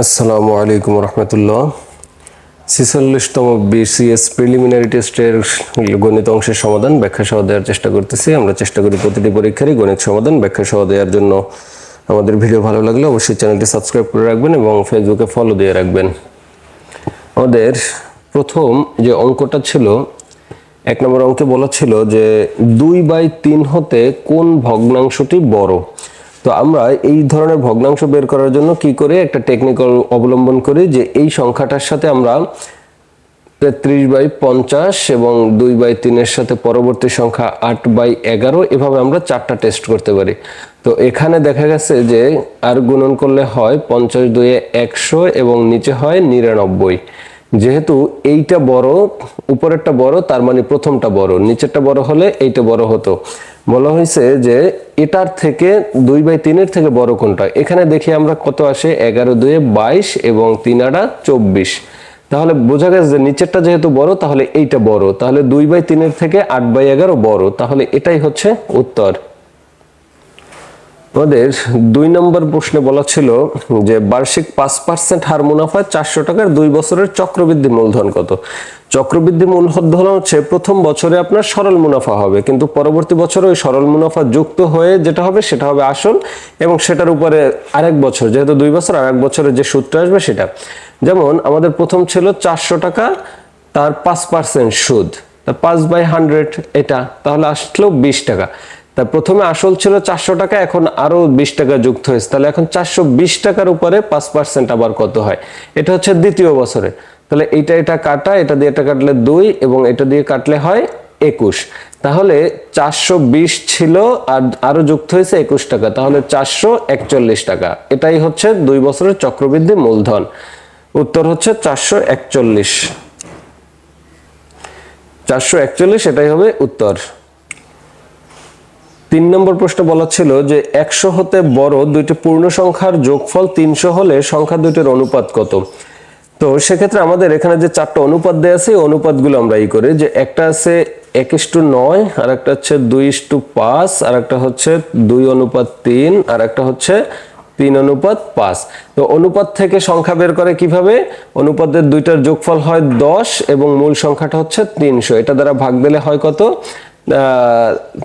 আসসালামু আলাইকুম রহমতুল্লাহ। ছিচল্লিশতম BCS preliminary টেস্টের গণিত অংশের সমাধান ব্যাখ্যা সহ দেওয়ার চেষ্টা করতেছি। আমরা চেষ্টা করি প্রতিটি পরীক্ষারই গণিত সমাধান ব্যাখ্যা সহ দেওয়ার জন্য। আমাদের ভিডিও ভালো লাগলে অবশ্যই চ্যানেলটি সাবস্ক্রাইব করে রাখবেন এবং ফেসবুকে ফলো দিয়ে রাখবেন। আমাদের প্রথম যে অঙ্কটা ছিল, এক নম্বর অঙ্কে বলা ছিল যে দুই বাই তিন হতে কোন ভগ্নাংশটি বড়? তো আমরা এই ধরনের ভগ্নাংশ বের করার জন্য কি করে একটা টেকনিক্যাল অবলম্বন করি যে এই সংখ্যাটার সাথে আমরা তেত্রিশ বাই পঞ্চাশ এবং দুই বাই তিনের সাথে পরবর্তী সংখ্যা আট বাই এগারো এভাবে আমরা চারটা টেস্ট করতে পারি। তো এখানে দেখা গেছে যে আর গুণন করলে হয় পঞ্চাশ দুয়ে একশো এবং নিচে হয় নিরানব্বই। যেহেতু এইটা বড়, উপরেরটা বড়, তার মানে প্রথমটা বড়, নিচেরটা বড় হলে এইটা বড় হতো। বলা হয়েছে যে এটার থেকে দুই বাই তিনের থেকে বড় কোনটা? এখানে দেখি আমরা কত আসে? এগারো দুয়ে বাইশ এবং তিন আড়া চব্বিশ। তাহলে বোঝা গেছে যে নিচেরটা যেহেতু বড়, তাহলে এইটা বড়। তাহলে দুই বাই তিনের থেকে আট বাই এগারো বড়। তাহলে এটাই হচ্ছে উত্তর। আমাদের দুই নম্বর প্রশ্নে বলা ছিল যে বার্ষিক পাঁচ পার্সেন্ট হার মুনাফায় চারশো টাকার দুই বছরের চক্রবৃদ্ধি মূলধন কত? চক্রবৃদ্ধি মূলধন হচ্ছে প্রথম বছরে আপনার সরল মুনাফা হবে। কিন্তু পরবর্তী বছরে ওই সরল মুনাফা যুক্ত হয়ে যেটা হবে সেটা হবে আসল এবং সেটার উপরে আরেক বছর, যেহেতু দুই বছর, আরেক বছরে যে সূত্র আসবে সেটা। যেমন আমাদের প্রথম ছিল চারশো টাকা, তার পাঁচ পার্সেন্ট সুদ। তা পাঁচ বাই হান্ড্রেড এটা, তাহলে আসলো বিশ টাকা। তা প্রথমে আসল ছিল চারশো টাকা, এখন আরও বিশ টাকা যুক্ত হয়েছে। তাহলে এখন চারশো বিশ টাকার উপরে পাঁচ পার্সেন্ট আবার কত হয়? এটা হচ্ছে দ্বিতীয় বছরে। তাহলে এটা এটা কাটা, এটা দিয়ে এটা কাটলে দুই এবং এটা দিয়ে কাটলে হয় একুশ। তাহলে চারশো বিশ ছিল আর আরও যুক্ত হয়েছে একুশ টাকা, তাহলে চারশো একচল্লিশ টাকা। এটাই হচ্ছে দুই বছরের চক্রবৃদ্ধি মূলধন। উত্তর হচ্ছে চারশো একচল্লিশ। চারশো একচল্লিশ এটাই হবে উত্তর। তিন নম্বর প্রশ্ন বলা ছিল যে একশো হতে বড় দুইটি পূর্ণ সংখ্যার যোগফল তিনশো হলে সংখ্যা দুইটির অনুপাত কত? তো সেক্ষেত্রে আমাদের এখানে যে চারটা অনুপাত দেওয়া আছে অনুপাতগুলো আমরা ই করি। যে একটা আছে এক ইস্টু নয় আর একটা হচ্ছে দুই ইস্টু পাঁচ আর একটা হচ্ছে দুই অনুপাত তিন আর একটা হচ্ছে তিন অনুপাত পাঁচ। তো অনুপাত থেকে সংখ্যা বের করে কীভাবে? অনুপাতের দুইটার যোগফল হয় দশ এবং মূল সংখ্যাটা হচ্ছে তিনশো। এটা দ্বারা ভাগ দিলে হয় কত?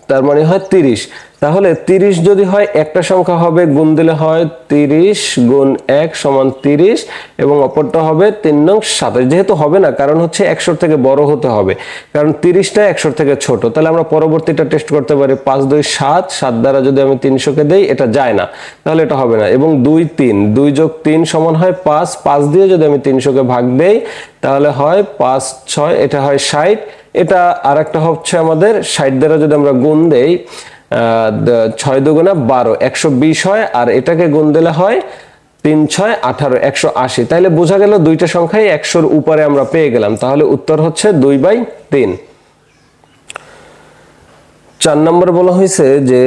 তার মানে হয় তিরিশ। তাহলে তিরিশ যদি হয়, একটা সংখ্যা হবে গুণ দিলে হয় তিরিশ গুণ এক সমান তিরিশ এবং অপরটা হবে তিন নং সাতাশ। যেহেতু হবে না, কারণ হচ্ছে একশোর থেকে বড় হতে হবে। কারণ তিরিশটা একশোর থেকে ছোট। তাহলে আমরা পরবর্তীটা টেস্ট করতে পারি পাঁচ, দুই, সাত। সাত দ্বারা যদি আমি তিনশোকে দেই, এটা যায় না। তাহলে এটা হবে না। এবং দুই, তিন। দুই যোগ তিন সমান হয় পাঁচ। পাঁচ দিয়ে যদি আমি তিনশোকে ভাগ দেই, তাহলে হয় পাঁচ, ছয়। এটা হয় ষাট। এটা আর একটা হচ্ছে আমাদের ষাট দ্বারা যদি আমরা গুণ দেই ছয় দুগুণা বারো, একশো বিশ হয়, আর এটাকে গুণ দিলে হয় তিন ছয় আঠারো, একশো আশি। তাহলে বোঝা গেল দুইটা সংখ্যাই একশোর উপরে আমরা পেয়ে গেলাম। তাহলে উত্তর হচ্ছে দুই বাই তিন। চার নম্বর বলা হয়েছে যে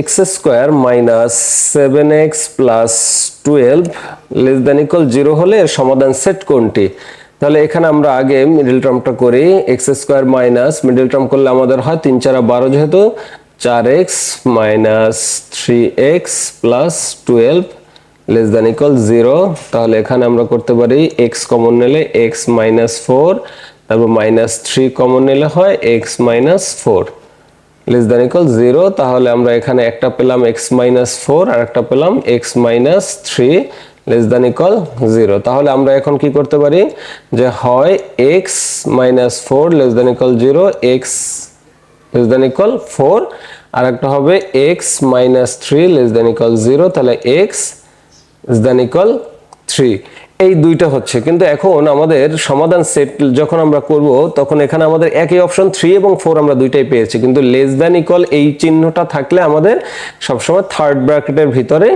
x square minus seven x plus twelve less than equal zero হলে সমাধান সেট কোনটি? তাহলে এখানে আমরা আগে মিডল টার্মটা করি। X square minus middle term করলে আমাদের হয় তিন চারা বারো যেহেতু চার x minus three x plus twelve less than equal zero, তাহলে এখানে আমরা করতে পারি এক্স কমন নিলে এক্স মাইনাস ফোর, তারপর মাইনাস থ্রি কমন নিলে হয় x minus four. Less than equal zero, তাহলে আমরা এখানে একটা পেলাম এক্স মাইনাস ফোর আর একটা পেলাম x minus three less than equal zero. তাহলে আমরা এখন কি করতে পারি? যে হয় x minus four less than equal zero, x less than equal four আর একটা হবে x minus three less than equal zero তাহলে x is than equal three এই দুইটা হচ্ছে। কিন্তু এখন আমাদের সমাধান সেট যখন আমরা করব, তখন এখানে আমাদের একই অপশন থ্রি এবং ফোর আমরা দুইটাই পেয়েছি। কিন্তু লেস দেন ইকুয়াল এই চিহ্নটা থাকলে আমাদের সবসময় থার্ড ব্র্যাকেটের ভিতরে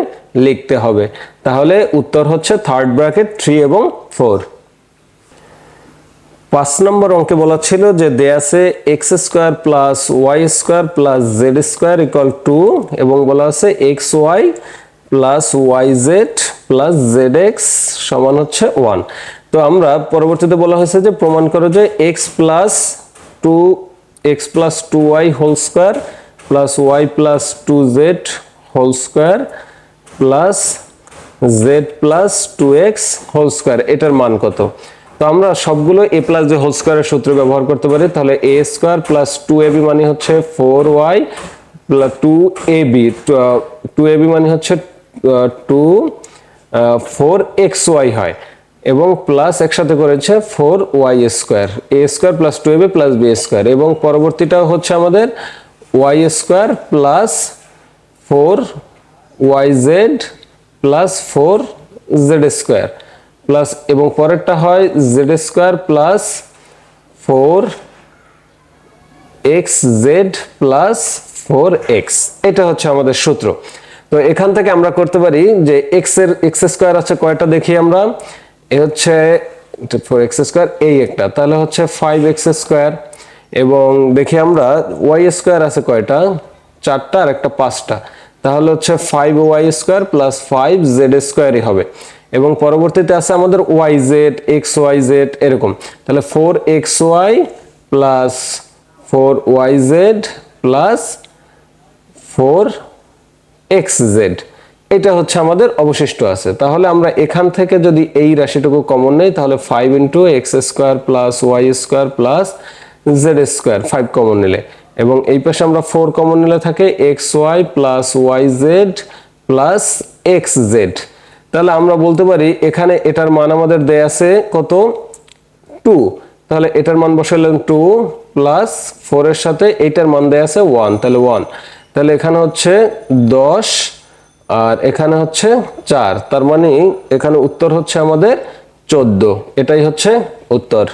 লিখতে হবে। তাহলে উত্তর হচ্ছে থার্ড ব্র্যাকেট থ্রি এবং ফোর পাঁচ নম্বর অঙ্কে বলা ছিল যে দেয়া আছে x square plus y square plus z square equal two এবং বলা আছে x y plus y z plus z x সমান হচ্ছে ওয়ান। তো আমরা পরবর্তীতে বলা হয়েছে যে প্রমাণ করো যে x plus two, x plus two y whole square plus y plus two z whole square plus z plus two x whole square. এটার মান কত? তো আমরা সবগুলো এ প্লাস যে হোল স্কোয়ারের সূত্র ব্যবহার করতে পারি, তাহলে a square plus two a b মানে হচ্ছে four y plus two a b two a b মানে হচ্ছে টু ফোর এক্স ওয়াই হয়, এবং প্লাস একসাথে করেছে four y square a square plus two a b plus b square এবং পরবর্তীটাও হচ্ছে আমাদের y square plus four y z plus four z square plus এবং পরেরটা হয় z square plus four x z plus four x এটা হচ্ছে আমাদের সূত্র। তো এখান থেকে আমরা করতে পারি যে এক্সের এক্স স্কোয়ার আছে কয়টা দেখি আমরা? এ হচ্ছে ফোর এক্স স্কোয়ার এই একটা। তাহলে হচ্ছে ফাইভ এক্স স্কোয়ার এবং দেখি আমরা ওয়াই স্কোয়ার আছে কয়টা? চারটা আর একটা পাঁচটা। তাহলে হচ্ছে five y square plus five z স্কোয়ারই হবে। এবং পরবর্তীতে আছে আমাদের y z x y z এরকম। তাহলে four x y plus four y z plus four x z এটা হচ্ছে আমাদের অবশিষ্ট আছে। তাহলে আমরা এখান থেকে যদি এই রাশিটুকু কমন নেই, তাহলে five into x square plus y square plus z square five common নিলে। এবং এই পাশে আমরা ফোর কমন নিলে থাকে x y plus y z plus x z তাহলে আমরা বলতে পারি এখানে এটার মান আমাদের দেয়া আছে কত? টু। তাহলে এটার মান বসালাম টু প্লাস ফোর এর সাথে এইটার মান দেয়া আছে ওয়ান। তাহলে ওয়ান। তাহলে এখানে হচ্ছে দশ আর এখানে হচ্ছে চার। তার মানে এখানে উত্তর হচ্ছে আমাদের চোদ্দ। এটাই হচ্ছে উত্তর।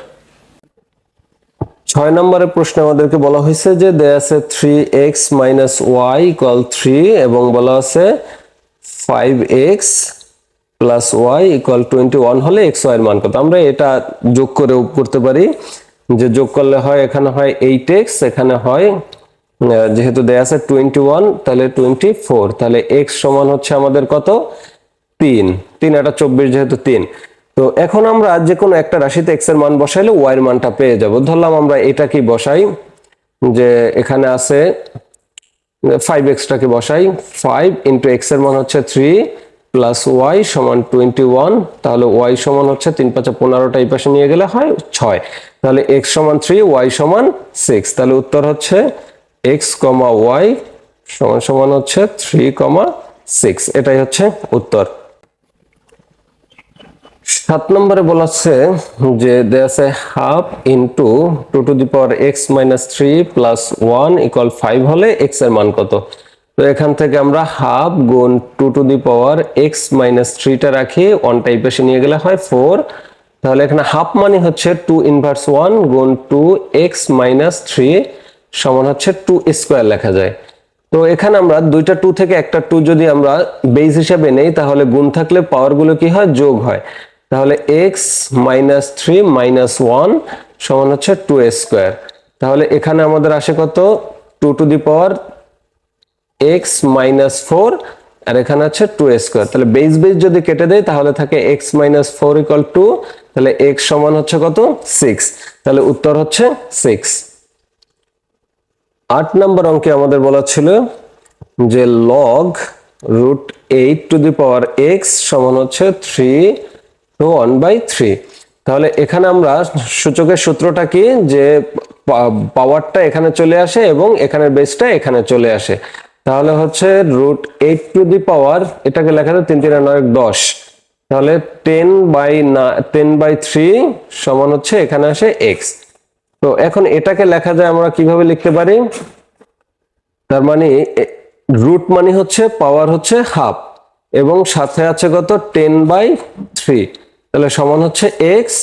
ছয় নম্বরের প্রশ্নে আমাদেরকে বলা হয়েছে যে দেয়া আছে three x minus y equal three এবং বলা আছে five x plus y equal twenty one হলে এক্স ওয়াই এর মান কত? আমরা এটা যোগ করে করতে পারি, যে যোগ করলে হয়, এখানে হয় এইট এক্স এখানে হয় যেহেতু দেয়া আছে টোয়েন্টি ওয়ান তাহলে টোয়েন্টি ফোর তাহলে এক্স সমান হচ্ছে আমাদের কত? তিন। তিন একটা চব্বিশ যেহেতু তিন। তো এখন আমরা যে কোনো একটা রাশিতে এক্সের মান বসাইলে ওয়াই এর মানটা পেয়ে যাব। ধরলাম আমরা এটা কি বসাই, যে এখানে আছে ফাইভ এক্সটাকে বসাই ফাইভ ইন্টু এক্সের মান হচ্ছে থ্রি প্লাস ওয়াই সমান টোয়েন্টি ওয়ান, তাহলে ওয়াই সমান হচ্ছে তিন পাঁচা পনেরোটা এই পাশে নিয়ে গেলে হয় ছয়। তাহলে এক্স সমান থ্রি ওয়াই সমান সিক্স তাহলে উত্তর হচ্ছে এক্স কমা ওয়াই সমান সমান হচ্ছে থ্রি কমা সিক্স এটাই হচ্ছে উত্তর। সাত নম্বরে বলাচ্ছে যে দেয়া আছে half into two to the power x minus three plus one equal five হলে এক্সের মান কত? তো এখান থেকে আমরা হাফ গুণ two to the power x minus থ্রিটা রাখি ওয়ানটা এই পাশে নিয়ে গেলে হয় ফোর তাহলে এখানে হাফ মানে হচ্ছে টু ইনভার্স ওয়ান গুণ টু এক্স মাইনাস থ্রি সমান হচ্ছে টু স্কোয়ার লেখা যায়। তো এখানে আমরা দুইটা টু থেকে একটা টু যদি আমরা বেস হিসাবে নেই, তাহলে গুণ থাকলে পাওয়ারগুলো কি হয়? যোগ হয়। তাহলে x minus three minus one সমান হচ্ছে টু স্কোয়ার তাহলে এখানে আমাদের আসে কত? Two to the power x minus four আর এখানে আছে টু স্কোয়ার তাহলে বেস বেস যদি কেটে দেয়, তাহলে থাকে x minus four equal two তাহলে এক্স সমান হচ্ছে কত? সিক্স তাহলে উত্তর হচ্ছে সিক্স আট নম্বর অঙ্কে আমাদের বলা ছিল যে log root eight to the power x সমান হচ্ছে three two one by three তাহলে এখানে আমরা সূচকের সূত্রটা কি? যে পাওয়ারটা এখানে চলে আসে এবং এখানের বেসটা এখানে চলে আসে। তাহলে হচ্ছে root eight to the power এটাকে লেখা যায় তিন তিন নয় দশ। তাহলে টেন বাই না টেন বাই থ্রি সমান হচ্ছে এখানে আসে এক্স তো এখন এটাকে লেখা যায় আমরা কীভাবে লিখতে পারি? তার মানে রুট মানে হচ্ছে পাওয়ার হচ্ছে হাফ এবং সাথে আছে কত? টেন বাই থ্রি তাহলে সমান হচ্ছে এক্স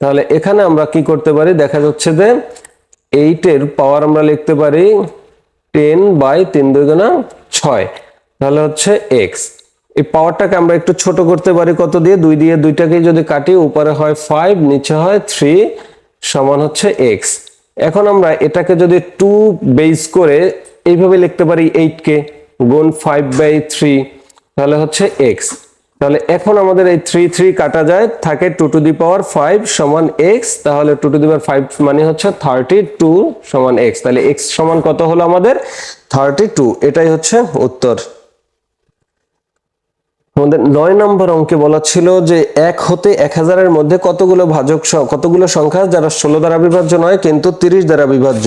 তাহলে এখানে আমরা কি করতে পারি? দেখা যাচ্ছে যে এইটের পাওয়ার আমরা লিখতে পারি টেন বাই তিন দুগুণা ছয়। তাহলে হচ্ছে এক্স। এই পাওয়ারটাকে আমরা একটু ছোট করতে পারি কত দিয়ে? দুই দিয়ে দুইটাকে যদি কাটি, উপরে হয় ফাইভ নিচে হয় থ্রি সমান হচ্ছে এক্স। এখন আমরা এটাকে যদি টু বেস করে এইভাবে লিখতে পারি এইট কে, গুণ ফাইভ বাই থ্রি তাহলে হচ্ছে এক্স। তাহলে এখন আমাদের এই থ্রি থ্রি কাটা যায়, থাকে two to the power five সমান এক্স তাহলে two to the power five মানে হচ্ছে থার্টি টু সমান এক্স তাহলে এক্স সমান কত হলো আমাদের? থার্টি টু এটাই হচ্ছে উত্তর। আমাদের নয় নম্বর অঙ্কে বলা ছিল যে এক হতে এক হাজারের মধ্যে কতগুলো ভাজক কতগুলো সংখ্যা, যারা ষোলো দ্বারা বিভাজ্য নয়, কিন্তু তিরিশ দ্বারা বিভাজ্য।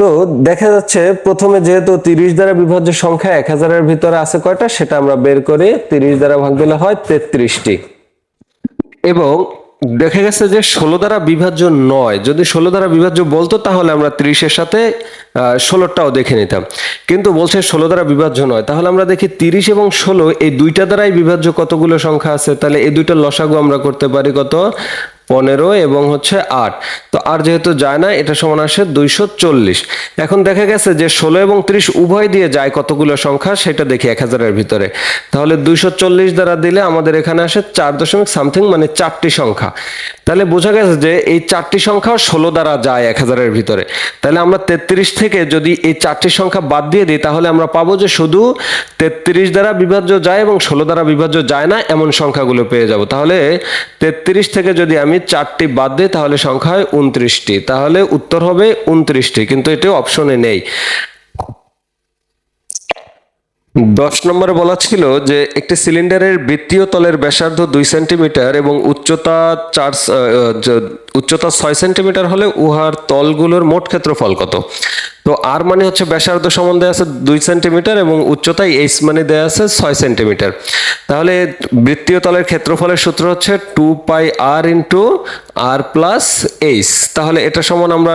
তো দেখা যাচ্ছে প্রথমে যেহেতু তিরিশ দ্বারা বিভাজ্য সংখ্যা এক হাজারের ভিতরে আছে কয়টা? সেটা আমরা বের করে। তিরিশ দ্বারা ভাগ দিলে হয় তেত্রিশটি। এবং দেখা গেছে যে ষোলো দ্বারা বিভাজ্য নয়। যদি ষোলো দ্বারা বিভাজ্য বলতো, তাহলে আমরা ত্রিশের সাথে ষোলোটাও দেখে নিতাম। কিন্তু বলছে ষোলো দ্বারা বিভাজ্য নয়। তাহলে আমরা দেখি তিরিশ এবং ষোলো, এই দুইটা দ্বারাই বিভাজ্য কতগুলো সংখ্যা আছে? তাহলে এই দুইটা লসাগু আমরা করতে পারি কত? পনেরো এবং হচ্ছে আট। তো আর যেহেতু যায় না, এটা সমান আসে দুইশো চল্লিশ। এখন দেখা গেছে যে ষোলো এবং ত্রিশ উভয় দিয়ে যায় কতগুলো সংখ্যা, সেটা দেখি এক হাজারের ভিতরে। তাহলে দুইশো চল্লিশ দ্বারা দিলে আমাদের এখানে আসে চার দশমিক সামথিং মানে চারটি সংখ্যা। তাহলে বোঝা গেছে যে এই চারটি সংখ্যা ষোলো দ্বারা যায় এক হাজারের ভিতরে। তাহলে আমরা তেত্রিশ থেকে যদি এই চারটি সংখ্যা বাদ দিয়ে দিই, তাহলে আমরা পাবো যে শুধু তেত্রিশ দ্বারা বিভাজ্য যায় এবং ষোলো দ্বারা বিভাজ্য যায় না, এমন সংখ্যাগুলো পেয়ে যাব। তাহলে তেত্রিশ থেকে যদি আমি চারটি বাদ দিই, তাহলে সংখ্যা হয় উনত্রিশটি। তাহলে উত্তর হবে উনত্রিশটি, কিন্তু এটি অপশনে নেই। দশ নম্বরে বলা ছিল যে একটি সিলিন্ডারের বৃত্তীয় তলের ব্যাসার্ধ দুই সেন্টিমিটার এবং উচ্চতা চার উচ্চতা ছয় সেন্টিমিটার হলে উহার তলগুলোর মোট ক্ষেত্রফল কত? তো আর মানে হচ্ছে ব্যাসার্ধ দেওয়া আছে দুই সেন্টিমিটার এবং উচ্চতায় এইচ মানে দেওয়া আছে ছয় সেন্টিমিটার। তাহলে বৃত্তীয় তলের ক্ষেত্রফলের সূত্র হচ্ছে two pi r into r plus h. তাহলে এটা সমান আমরা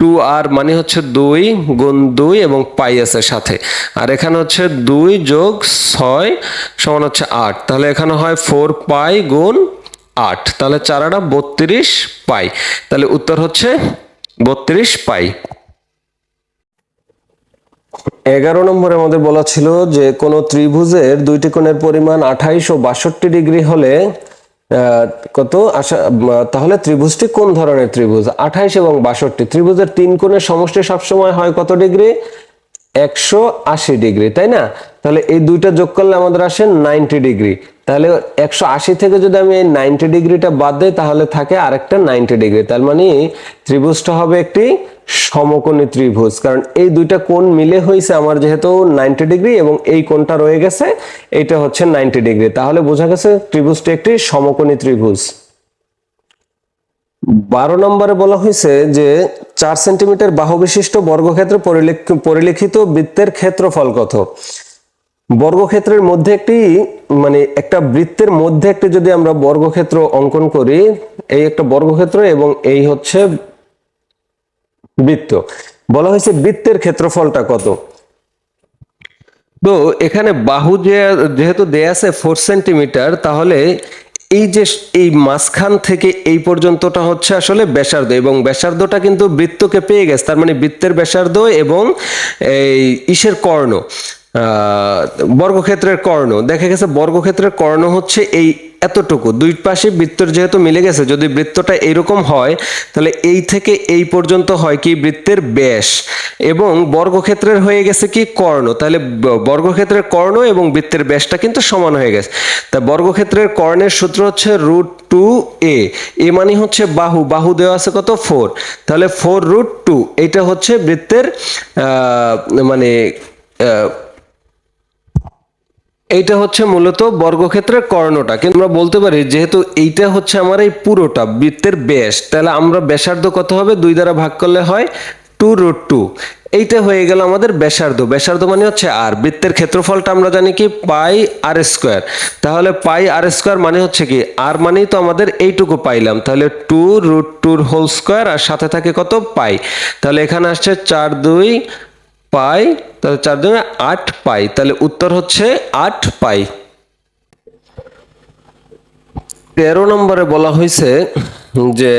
টু আর মানে হচ্ছে দুই গুণ দুই এবং পাই আছে সাথে। আর এখানে হচ্ছে দুই যোগ ছয় সমান হচ্ছে আট। তাহলে এখানে হয় ফোর পাই গুণ আট। তাহলে চারাটা বত্রিশ পাই। তাহলে উত্তর হচ্ছে বত্রিশ পাই। এগারো নম্বরে আমাদের বলা ছিল যে কোনো ত্রিভুজের দুইটি কোণের পরিমাণ আঠাইশ ও বাষট্টি ডিগ্রি হলে কত? আশা তাহলে ত্রিভুজটি কোন ধরনের ত্রিভুজ? আঠাইশ এবং বাষট্টি। ত্রিভুজের তিন কোণের সমষ্টি সবসময় হয় কত ডিগ্রি? একশো আশি ডিগ্রি, তাই না? তাহলে এই দুইটা যোগ করলে আমাদের আসে নাইনটি ডিগ্রি। তাহলে একশো আশি থেকে যদি আমি এই নাইনটি ডিগ্রিটা বাদ দিই, তাহলে থাকে আরেকটা নাইনটি ডিগ্রি। তার মানে ত্রিভুজটা হবে একটি সমকোণী ত্রিভুজ। কারণ এই দুইটা কোণ মিলে হয়েছে আমার যেহেতু নাইনটি ডিগ্রি এবং এই কোণটা রয়ে গেছে এটা হচ্ছে নাইনটি ডিগ্রি। তাহলে বোঝা গেছে ত্রিভুজটি একটি সমকোণী ত্রিভুজ। বারো নম্বরে বলা হয়েছে যে চার সেন্টিমিটার বাহু বিশিষ্ট বর্গক্ষেত্র পরিলেখ- পরিলেখিত বৃত্তের ক্ষেত্রফল কত? বর্গক্ষেত্রের মধ্যে একটি মানে একটা বৃত্তের মধ্যে একটি যদি আমরা বর্গক্ষেত্র অঙ্কন করি, এই একটা বর্গক্ষেত্র এবং এই হচ্ছে বৃত্ত। বলা হয়েছে বৃত্তের ক্ষেত্রফলটা কত? তো এখানে বাহু যেহেতু দেয়া আছে ফোর সেন্টিমিটার তাহলে এই যে, এই মাঝখান থেকে এই পর্যন্তটা হচ্ছে আসলে ব্যাসার্ধ এবং ব্যাসার্ধটা কিন্তু বৃত্তকে পেয়ে গেছে। তার মানে বৃত্তের ব্যাসার্ধ এবং এই ইসের কর্ণ। বর্গক্ষেত্রের কর্ণ। দেখা গেছে বর্গক্ষেত্রের কর্ণ হচ্ছে এই এতটুকু। দুই পাশে বৃত্তর যেহেতু মিলে গেছে, যদি বৃত্তটা এরকম হয়, তাহলে এই থেকে এই পর্যন্ত হয় কি বৃত্তের ব্যাস। এবং বর্গক্ষেত্রের হয়ে গেছে কি কর্ণ। তাহলে বর্গক্ষেত্রের কর্ণ এবং বৃত্তের ব্যাসটা কিন্তু সমান হয়ে গেছে। তা বর্গক্ষেত্রের কর্ণের সূত্র হচ্ছে রুট টু এ। এ মানে হচ্ছে বাহু। বাহু দেওয়া আছে কত? ফোর। তাহলে ফোর রুট টু, এটা হচ্ছে বৃত্তের মানে এইটা হচ্ছে মূলত বর্গক্ষেত্রের কর্ণটা। কিন্তু আমরা বলতে পারি যেহেতু এইটা হচ্ছে আমার এই পুরোটা, বৃত্তের ব্যাস, তাহলে আমরা ব্যাসার্ধ কত হবে? দুই দ্বারা ভাগ করলে হয় টু রুট টু এইটা হয়ে গেল আমাদের ব্যাসার্ধ। ব্যাসার্ধ মানে হচ্ছে আর বৃত্তের ক্ষেত্রফলটা আমরা জানি কি? পাই আর স্কোয়ার তাহলে পাই আর স্কোয়ার মানে হচ্ছে কি? আর মানেই তো আমাদের এইটুকু পাইলাম। তাহলে টু রুট টুর হোল স্কোয়ার আর সাথে থাকে কত? পাই। তাহলে এখানে আসছে চার দুই পাই, তাহলে চার দুই আট পাই। তাহলে উত্তর হচ্ছে আট পাই। তেরো নম্বরে বলা হয়েছে যে,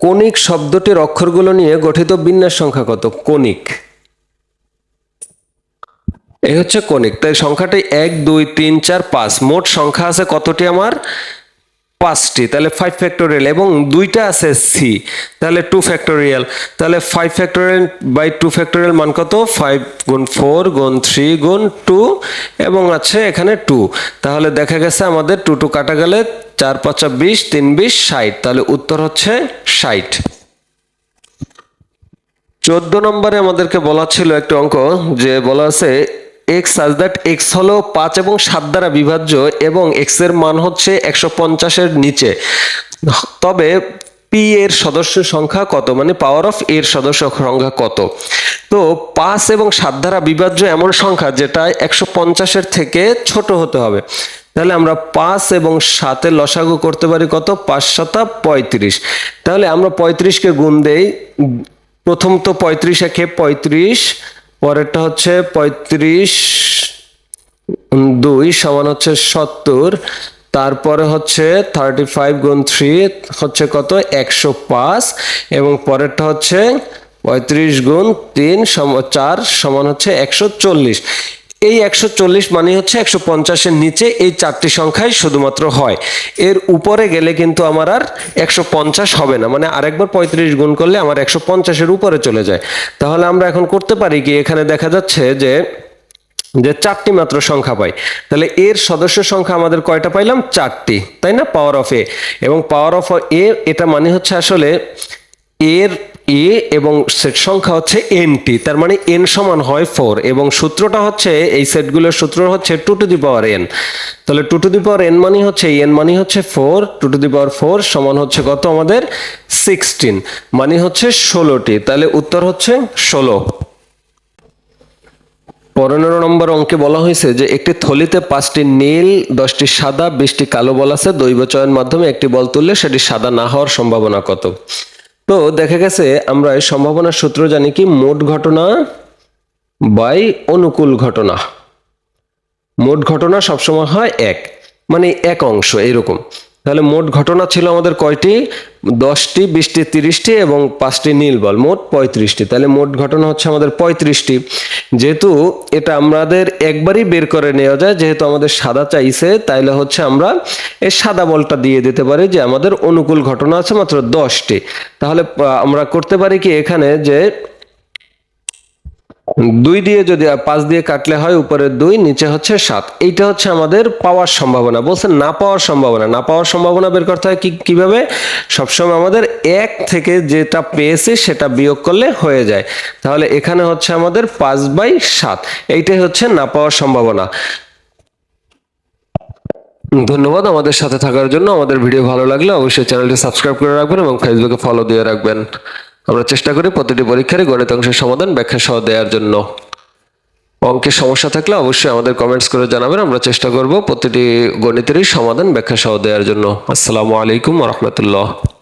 কণিক শব্দটির অক্ষরগুলো নিয়ে গঠিত বিন্যাস সংখ্যা কত? কণিক। এই হচ্ছে কণিক। তাই সংখ্যাটি এক, দুই, তিন, চার, পাঁচ। মোট সংখ্যা আছে কতটি আমার? পাঁচটি, তাহলে ফাইভ ফ্যাক্টোরিয়াল এবং দুইটা আছে সি তাহলে টু ফ্যাক্টোরিয়াল তাহলে five factorial by two factorial মান কত? ফাইভ গুণ ফোর গুণ থ্রি গুণ টু এবং আছে এখানে টু তাহলে দেখা গেছে আমাদের টু টু কাটা গেলে চার পাঁচা বিশ, তিন বিশ, ষাট, তাহলে উত্তর হচ্ছে ষাট। চোদ্দ নম্বরে আমাদেরকে বলা ছিল একটা অঙ্ক, যে বলা আছে এক্স সাজ দ্যাট এক্স হলো পাঁচ এবং সাত দ্বারা বিভাজ্য এবং এক্সের মান হচ্ছে একশো পঞ্চাশের নিচে। তবে পি এর সদস্য সংখ্যা কত? মানে পাওয়ার অফ এর সদস্য সংখ্যা কত? তো পাঁচ এবং সাত দ্বারা বিভাজ্য এমন সংখ্যা যেটা একশো পঞ্চাশের থেকে ছোট হতে হবে। তাহলে আমরা পাঁচ এবং সাতে লসাগু করতে পারি কত? পাঁচ সাতা পঁয়ত্রিশ। তাহলে আমরা পঁয়ত্রিশকে গুণ দেই। প্রথম তো পঁয়ত্রিশ একে পঁয়ত্রিশ পরেরটা হচ্ছে পঁয়ত্রিশ, দুই সমান হচ্ছে সত্তর, তারপরে হচ্ছে থার্টি ফাইভ গুণ থ্রি হচ্ছে কত? একশো পাঁচ, এবং পরেরটা হচ্ছে পঁয়ত্রিশ গুণ তিন সম, চার সমান হচ্ছে একশো চল্লিশ। এই একশো চল্লিশ মানে হচ্ছে একশো পঞ্চাশের নিচে এই চারটি সংখ্যাই শুধুমাত্র হয়। এর উপরে গেলে কিন্তু আমার আর একশো পঞ্চাশ হবে না। মানে আরেকবার পঁয়ত্রিশ গুণ করলে আমার একশো পঞ্চাশের উপরে চলে যায়। তাহলে আমরা এখন করতে পারি কি? এখানে দেখা যাচ্ছে যে যে চারটি মাত্র সংখ্যা পাই। তাহলে এর সদস্য সংখ্যা আমাদের কয়টা পাইলাম? চারটি। তাই না? পাওয়ার অফ এ এবং পাওয়ার অফ এ এটা মানে হচ্ছে আসলে এর এ এবং সেট সংখ্যা হচ্ছে এনটি, তার মানে এন সমান হয় ফোর, এবং সূত্রটা হচ্ছে এই সেটগুলোর সূত্র হচ্ছে two to the power n. তাহলে two to the power n মানে হচ্ছে, এন মানে হচ্ছে four, two to the power four সমান হচ্ছে কত আমাদের? সিক্সটিন মানে হচ্ছে ষোলোটি, তাহলে উত্তর হচ্ছে ষোলো। পনেরো নম্বর অঙ্কে বলা হয়েছে যে একটি থলিতে পাঁচটি নীল, দশটি সাদা, বিশটি কালো বল আছে দৈব চয়ন মাধ্যমে একটি বল তুললে সেটি সাদা না হওয়ার সম্ভাবনা কত? তো দেখা গেছে আমরা সম্ভাবনার সূত্র জানি কি মোট ঘটনা বাই অনুকূল ঘটনা। মোট ঘটনা সবসময় হয় এক মানে এক অংশ এরকম তাহলে মোট ঘটনা ছিল আমাদের কয়টি? দশটি, বিশটি, তিরিশটি এবং পাঁচটি নীল বল, মোট পঁয়ত্রিশটি। তাহলে মোট ঘটনা হচ্ছে আমাদের পঁয়ত্রিশটি। যেহেতু এটা আমাদের একবারই বের করে নেওয়া যায়, যেহেতু আমাদের সাদা চাইছে, তাইলে হচ্ছে আমরা এই সাদা বলটা দিয়ে দিতে পারি যে আমাদের অনুকূল ঘটনা আছে মাত্র দশটি। তাহলে আমরা করতে পারি কি এখানে যে দুই দিয়ে যদি পাঁচ দিয়ে কাটলে হয় উপরে দুই, নিচে হচ্ছে সাত। এইটা হচ্ছে আমাদের পাওয়ার সম্ভাবনা। বলছেন না পাওয়ার সম্ভাবনা। না পাওয়ার সম্ভাবনা বের করতে হয় কি, কীভাবে? সবসময় আমাদের এক থেকে যেটা পেয়েছি সেটা বিয়োগ করলে হয়ে যায়। তাহলে এখানে হচ্ছে আমাদের পাঁচ বাই সাত। এইটাই হচ্ছে না পাওয়ার সম্ভাবনা। ধন্যবাদ আমাদের সাথে থাকার জন্য। আমাদের ভিডিও ভালো লাগলে অবশ্যই চ্যানেলটি সাবস্ক্রাইব করে রাখবেন এবং ফেসবুকে ফলো দিয়ে রাখবেন। আমরা চেষ্টা করি প্রতিটি পরীক্ষারই গণিত অংশের সমাধান ব্যাখ্যা সহ দেওয়ার জন্য। অঙ্কের সমস্যা থাকলে অবশ্যই আমাদের কমেন্টস করে জানাবেন। আমরা চেষ্টা করব প্রতিটি গণিতেরই সমাধান ব্যাখ্যা সহ দেওয়ার জন্য। আসসালামু আলাইকুম রহমতুল্লাহ।